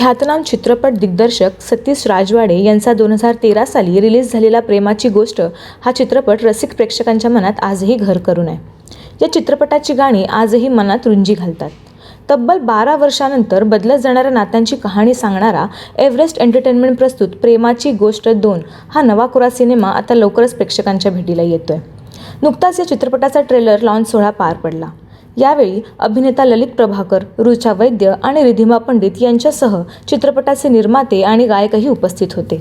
ख्यातनाम चित्रपट दिग्दर्शक सतीश राजवाडे यांचा दोन हजार तेरा साली रिलीज झालेला प्रेमाची गोष्ट हा चित्रपट रसिक प्रेक्षकांच्या मनात आजही घर करून आहे. या चित्रपटाची गाणी आजही मनात रुंजी घालतात. तब्बल बारा वर्षानंतर बदलत जाणाऱ्या नात्यांची कहाणी सांगणारा एव्हरेस्ट एंटरटेनमेंट प्रस्तुत प्रेमाची गोष्ट दोन हा नवा कोरा सिनेमा आता लवकरच प्रेक्षकांच्या भेटीला येतोय. नुकताच या चित्रपटाचा ट्रेलर लॉन्च सोहळा पार पडला. यावेळी अभिनेता ललित प्रभाकर रुचा वैद्य आणि रिधिमा पंडित यांच्यासह चित्रपटाचे निर्माते आणि गायकही उपस्थित होते.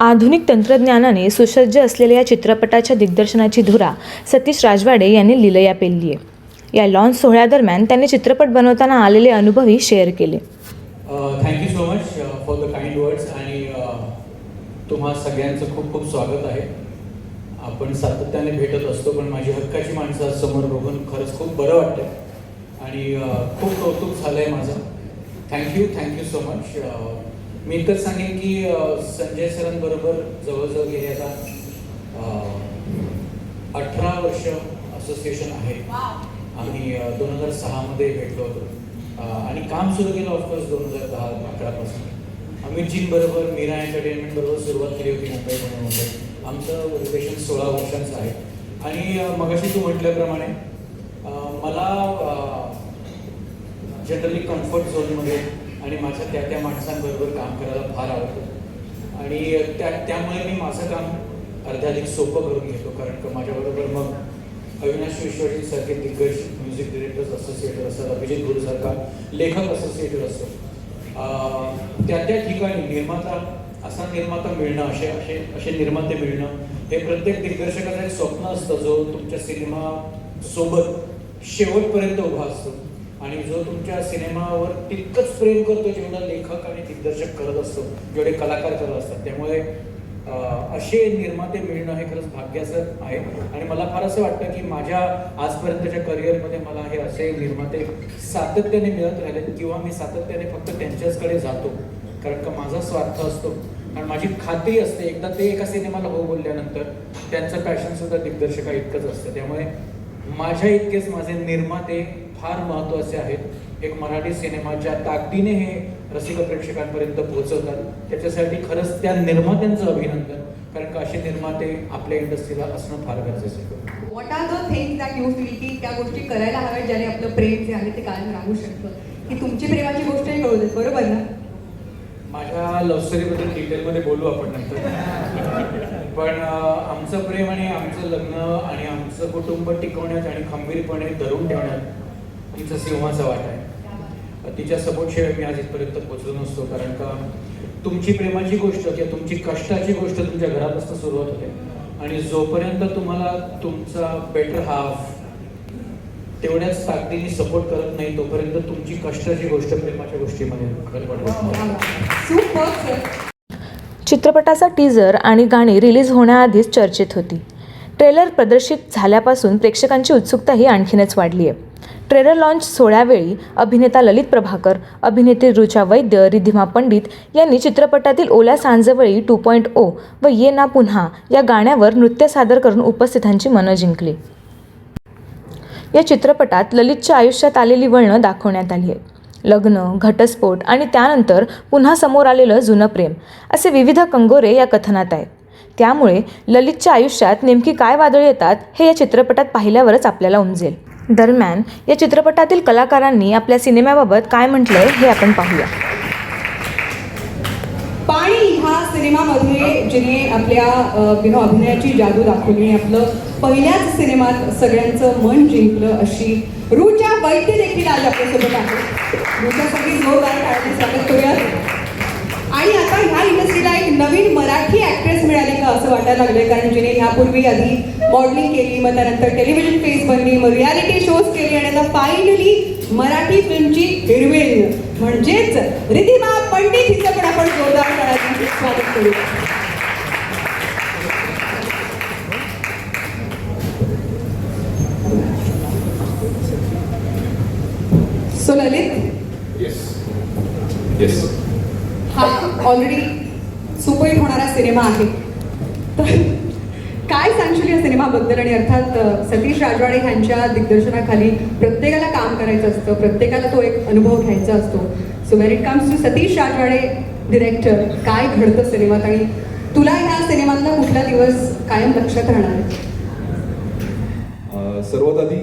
आधुनिक तंत्रज्ञानाने सुसज्ज असलेल्या या चित्रपटाच्या दिग्दर्शनाची धुरा सतीश राजवाडे यांनी लिलया पेलली आहे या लॉन्च सोहळ्यादरम्यान त्यांनी चित्रपट बनवताना आलेले अनुभवही शेअर केले. Thank you so much for the kind words आणि तुम्हा सगळ्यांचं खूप खूप स्वागत आहे. आपण सातत्याने भेटत असतो पण माझी हक्काची माणसं आज समोर बघून खरंच खूप बरं वाटतं आणि खूप कौतुक झालं आहे माझं thank you thank you so much मी इतकंच सांगेन की संजय सरांबरोबर जवळजवळ गेले आता अठरा वर्ष असोसिएशन आहे. आम्ही दोन हजार सहामध्ये भेटलो होतो. आणि काम सुरू केलं ऑफकोर्स दोन हजार दहा अकरापासून अमितजींबरोबर मीरा एंटरटेनमेंट बरोबर सुरुवात केली होती मुंबई पुण्यामध्ये मुंबई आमचं रिलेशन सोळा वर्षांचं आहे. आणि मगाशी तू म्हटल्याप्रमाणे मला जनरली कम्फर्ट झोनमध्ये आणि माझ्या त्या त्या माणसांबरोबर काम करायला फार आवडतं. आणि त्या त्यामुळे मी माझं काम अर्ध्याधिक सोपं करून घेतो. कारण का माझ्याबरोबर मग अविनाश विश्वजी सारखे दिग्गज म्युझिक डिरेक्टर्स असोसिएटर असतात अभिजित गुरुसारखा लेखक असोसिएटर असतो. त्या त्या ठिकाणी निर्माता असा निर्माता मिळणं असे असे असे निर्माते मिळणं हे प्रत्येक दिग्दर्शकाचं एक स्वप्न असतं. जो तुमच्या सिनेमा सोबत शेवटपर्यंत उभा असतो आणि जो तुमच्या सिनेमावर तितकंच प्रेम करतो जेवढा लेखक आणि दिग्दर्शक करत असतो जेवढे कलाकार करत असतात. त्यामुळे असे निर्माते मिळणं हे खरंच भाग्याचं आहे. आणि मला फार असं वाटतं की माझ्या आजपर्यंतच्या करिअरमध्ये मला हे असे निर्माते सातत्याने मिळत राहिले किंवा मी सातत्याने फक्त त्यांच्याचकडे जातो. कारण का माझा स्वार्थ असतो. आणि माझी खात्री असते. एकदा ते एका सिनेमाला हो बोलल्यानंतर त्यांचं पॅशनसुद्धा दिग्दर्शका इतकंच असतं. त्यामुळे माझ्या इतकेच माझे निर्माते फार महत्त्वाचे आहेत. एक मराठी सिनेमा ज्या ताकदीने हे रसिक प्रेक्षकांपर्यंत पोहोचवतात. त्याच्यासाठी खरंच त्या निर्मात्यांचं अभिनंदन कारण का असे निर्माते आपल्या इंडस्ट्रीला असणं फार गरजेचं आहे. What are the things that you feel की त्या गोष्टी करायला हव्यात ज्याने आपलं प्रेम जे आहे ते कायम राहू शकतं? की तुमची प्रेमाची गोष्टही कळू देत बरोबर ना? माझ्या लव्ह स्टोरीबद्दल डिटेलमध्ये बोलू आपण नंतर. पण आमचं प्रेम आणि आमचं लग्न आणि आमचं कुटुंब टिकवण्यात आणि खंबीरपणे धरून ठेवण्यात तिचा सिंहाचा वाटा आहे. तिच्या सपोर्टशिवाय मी आज इथपर्यंत पोहोचलो नसतो कारण का तुमची प्रेमाची गोष्ट किंवा तुमची कष्टाची गोष्ट तुमच्या घरापासून सुरुवात होते. आणि जोपर्यंत तुम्हाला तुमचा बेटर हाफ तेवढ्याच ताकदीने सपोर्ट करत नाही तोपर्यंत तुमची कष्टाची गोष्ट प्रेमाच्या गोष्टीमध्ये नाही. सुपर सर चित्रपटाचा टीजर आणि गाणी रिलीज होण्याआधीच चर्चेत होती. ट्रेलर प्रदर्शित झाल्यापासून प्रेक्षकांची उत्सुकताही आणखीनच वाढली आहे ट्रेलर लॉन्च सोहळ्यावेळी अभिनेता ललित प्रभाकर अभिनेत्री रुचा वैद्य रिधिमा पंडित यांनी चित्रपटातील ओल्या सांजवळी टू पॉईंट ओ व ये ना पुन्हा या गाण्यावर नृत्य सादर करून उपस्थितांची मनं जिंकली. या चित्रपटात ललितच्या आयुष्यात आलेली वळणं दाखवण्यात आली आहे लग्न घटस्फोट आणि त्यानंतर पुन्हा समोर आलेलं जुनं प्रेम असे विविध कंगोरे या कथनात आहेत. त्यामुळे ललितच्या आयुष्यात नेमकी काय वादळ येतात हे या चित्रपटात पाहिल्यावरच आपल्याला उमजेल. दरम्यान या चित्रपटातील कलाकारांनी आपल्या सिनेमाबाबत काय म्हटलंय हे आपण पाहूया. पाणी ह्या सिनेमामध्ये जिने आपल्या यु नो अभिनयाची जादू दाखवली आणि आपलं पहिल्याच सिनेमात सगळ्यांचं मन जिंकलं अशी रुचा वैद्य देखील आज आपल्यासोबत आहे रुचासाठी जोरदार टाळ्यांनी स्वागत करूया आणि आता ह्या इंडस्ट्रीला एक नवीन मराठी ॲक्ट्रेस मिळाली का असं वाटायला लागलंय? कारण जिने ह्यापूर्वी आधी मॉडेलिंग केली मग त्यानंतर टेलिव्हिजन फेस बनली मग रियालिटी शोज केली आणि आता फायनली मराठी फिल्मची हिरवीण म्हणजेच रिधिमा पंडित हिचं पण आपण जोरदार करायचं स्वागत करूया so Lalit? Yes yes already superhit होणारा सिनेमा आहे. तर काय सांगशील या सिनेमाबद्दल? आणि अर्थात सतीश राजवाडे यांच्या दिग्दर्शनाखाली प्रत्येकाला काम करायचं असतं प्रत्येकाला तो एक अनुभव घ्यायचा असतो. So when it comes to Satish Rajwade director काय घडतं सिनेमात? आणि तुला ह्या सिनेमातला कुठला दिवस कायम लक्षात राहणार सर्वात आधी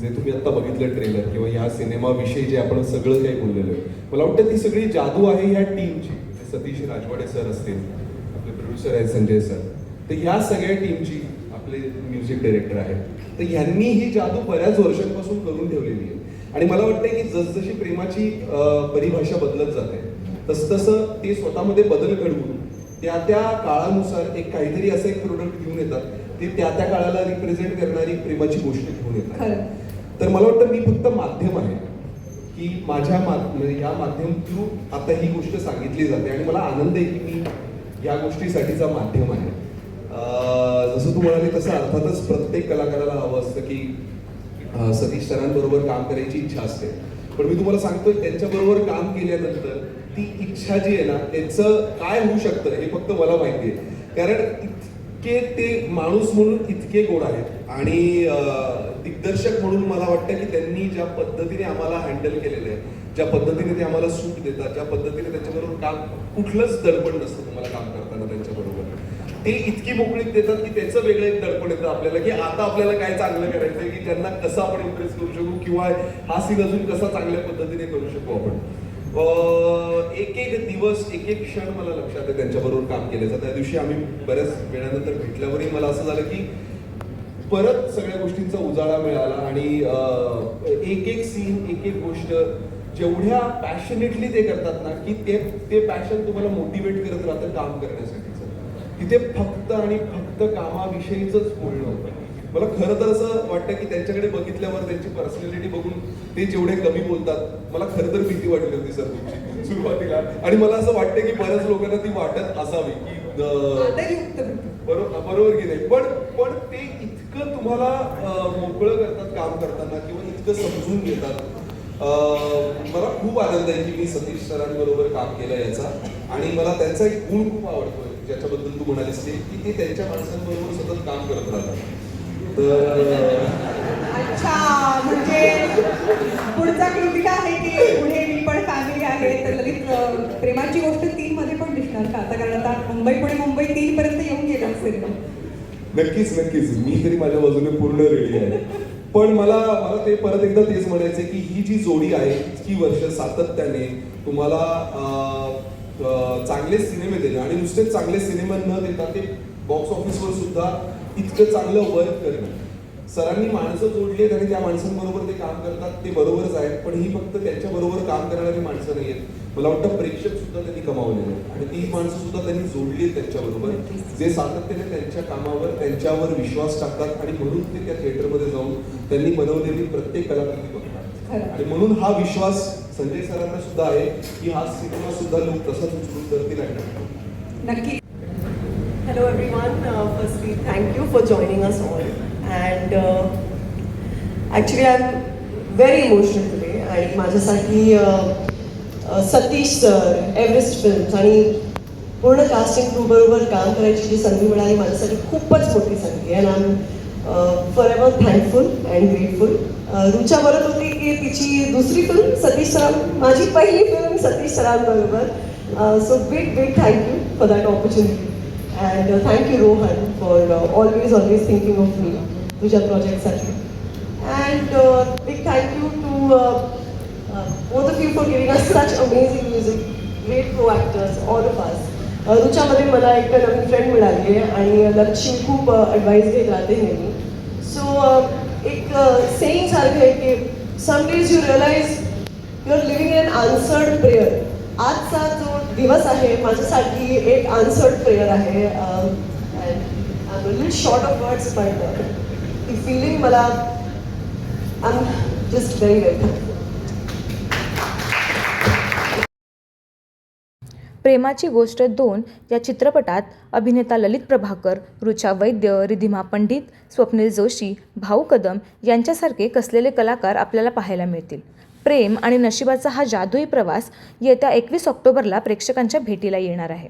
जे तुम्ही आत्ता बघितलं ट्रेलर किंवा या सिनेमाविषयी जे आपण सगळं काही बोललेलो आहे मला वाटतं ती सगळी जादू आहे ह्या टीमची सतीश राजवाडे सर असतील आपले प्रोड्युसर आहेत संजय सर तर ह्या सगळ्या टीमची आपले म्युझिक डायरेक्टर आहेत. तर ह्यांनी ही जादू बऱ्याच वर्षांपासून करून ठेवलेली आहे. आणि मला वाटतं की जसजशी प्रेमाची परिभाषा बदलत जाते तसतसं ते स्वतःमध्ये बदल घडवून त्या त्या काळानुसार एक काहीतरी असं एक प्रोडक्ट घेऊन येतात. ते त्या त्या काळाला रिप्रेझेंट करणारी प्रेमाची गोष्ट घेऊन येतात. तर मला वाटतं मी फक्त माध्यम आहे. की माझ्या मा म्हणजे या माध्यम थ्रू आता ही गोष्ट सांगितली जाते आणि मला आनंद आहे की मी या गोष्टीसाठीचा माध्यम आहे. जसं तू म्हणाले तसं अर्थातच प्रत्येक कलाकाराला हवं असतं की सतीश सरांबरोबर काम करायची इच्छा असते. पण मी तुम्हाला सांगतोय त्यांच्याबरोबर काम केल्यानंतर ती इच्छा जी आहे ना त्याचं काय होऊ शकतं हे फक्त मला माहिती आहे. कारण इतके ते माणूस म्हणून इतके गोड आहेत. आणि दिग्दर्शक म्हणून मला वाटतं की त्यांनी ज्या पद्धतीने आम्हाला हँडल केलेलं आहे ज्या पद्धतीने ते आम्हाला सूट देतात ज्या पद्धतीने त्यांच्याबरोबर काम कुठलंच दडपण नसतं तुम्हाला काम करताना त्यांच्याबरोबर. ते इतकी मोकळीक देतात की त्याचं वेगळं एक दडपण येतं आपल्याला की आता आपल्याला काय चांगलं करायचंय की त्यांना कसं आपण इम्प्रेस करू शकू किंवा हा सीन अजून कसा चांगल्या पद्धतीने करू शकू आपण. एक एक दिवस एक एक क्षण मला लक्षात आहे त्यांच्याबरोबर काम केल्याचं. त्या दिवशी आम्ही बऱ्याच वेळानंतर भेटल्यावरही मला असं झालं की परत सगळ्या गोष्टींचा उजाळा मिळाला आणि एक एक सीन एक एक गोष्ट जेवढ्या पॅशनेटली ते करतात ना की ते ते पॅशन तुम्हाला मोटिवेट करत राहतं काम करण्यासाठीचं तिथे फक्त आणि फक्त कामाविषयीच बोलणं होतं. मला खरं तर असं वाटतं की त्यांच्याकडे बघितल्यावर त्यांची पर्सनॅलिटी बघून ते जेवढे कमी बोलतात मला खरं तर भीती वाटली होती सर तुमची सुरुवातीला. आणि मला असं वाटतं की बऱ्याच लोकांना ती वाटत असावी की. बरोबर बरोबर की नाही? पण पण ते इतकं तुम्हाला मोकळं करतात काम करताना किंवा इतकं समजून घेतात. अं, मला खूप आनंद आहे की मी सतीश सरांबरोबर काम केलं याचा. आणि मला त्यांचा एक गुण खूप आवडतोय ज्याच्याबद्दल तू म्हणालीस की ते त्यांच्या माणसांबरोबर सतत काम करत राहतात. अच्छा म्हणजे पुढचा कृतिका आहे की पुढे मी पण फॅमिली आहे तर लगेच प्रेमाची गोष्ट तीन मध्ये पण दिसणार का? आता कारण आता मुंबई पुणे मुंबई तीन पर्यंत येऊन गेलं असेल नक्कीच नक्कीच. मी तरी माझ्या बाजूने पूर्ण रेडी आहे. पण मला मला ते परत एकदा तेच म्हणायचं की ही जी जोडी आहे इतकी वर्ष सातत्याने तुम्हाला चांगले सिनेमे देणं आणि नुसतेच चांगले सिनेमे न देता ते बॉक्स ऑफिसवर सुद्धा इतकं चांगलं वर्क करणं. सरांनी माणसं जोडली आहेत आणि त्या माणसांबरोबर ते काम करतात ते बरोबरच आहेत. पण ही फक्त त्यांच्याबरोबर काम करणारी माणसं नाही आहेत. मला वाटतं प्रेक्षक सुद्धा त्यांनी कमावलेले आहेत. आणि ती माणसं सुद्धा त्यांनी जोडली आहेत त्यांच्याबरोबर जे सातत्याने त्यांच्या कामावर त्यांच्यावर विश्वास टाकतात आणि म्हणून ते त्या थिएटरमध्ये जाऊन त्यांनी बनवलेली प्रत्येक कलाकृती बघतात. आणि म्हणून हा विश्वास संजय सरांना सुद्धा आहे की हा सिनेमा सुद्धा लोक तसाच उचलून करतील आणि नक्की. Hello everyone. Uh, firstly, thank you for joining us all. And uh, actually, I'm very emotional today. आणि माझ्यासाठी सतीश सर एव्हरेस्ट फिल्म्स आणि पूर्ण कास्टिंग क्रू बरोबर काम करायची जी संधी मिळाली माझ्यासाठी खूपच मोठी संधी आहे आणि for ever thankful and grateful Rucha बोलत होती की तिची दुसरी फिल्म सतीश सराम माझी पहिली film Satish सरांबरोबर so big big thank you for that opportunity and thank you Rohan for always always thinking of me तुझ्या प्रोजेक्टसाठी and big thank you to both of you for giving us such amazing music, great co-actors, all of us. रुच्यामध्ये मला एक नवीन friend मिळाली आहे आणि लक्ष्मी खूप advice घेत राहते नेहमी सो एक सेईंग सारखं आहे की some days you realise you are living in answered prayer आजचा जो दिवस आहे. माझ्यासाठी एक आन्सर्ड प्रेयर आहे. Lit short of words but ती फिलिंग मला I am just very well प्रेमाची गोष्ट दोन या चित्रपटात अभिनेता ललित प्रभाकर रुचा वैद्य रिधिमा पंडित स्वप्नील जोशी भाऊ कदम यांच्यासारखे कसलेले कलाकार आपल्याला पाहायला मिळतील. प्रेम आणि नशिबाचा हा जादुई प्रवास येत्या एकवीस ऑक्टोबरला प्रेक्षकांच्या भेटीला येणार आहे.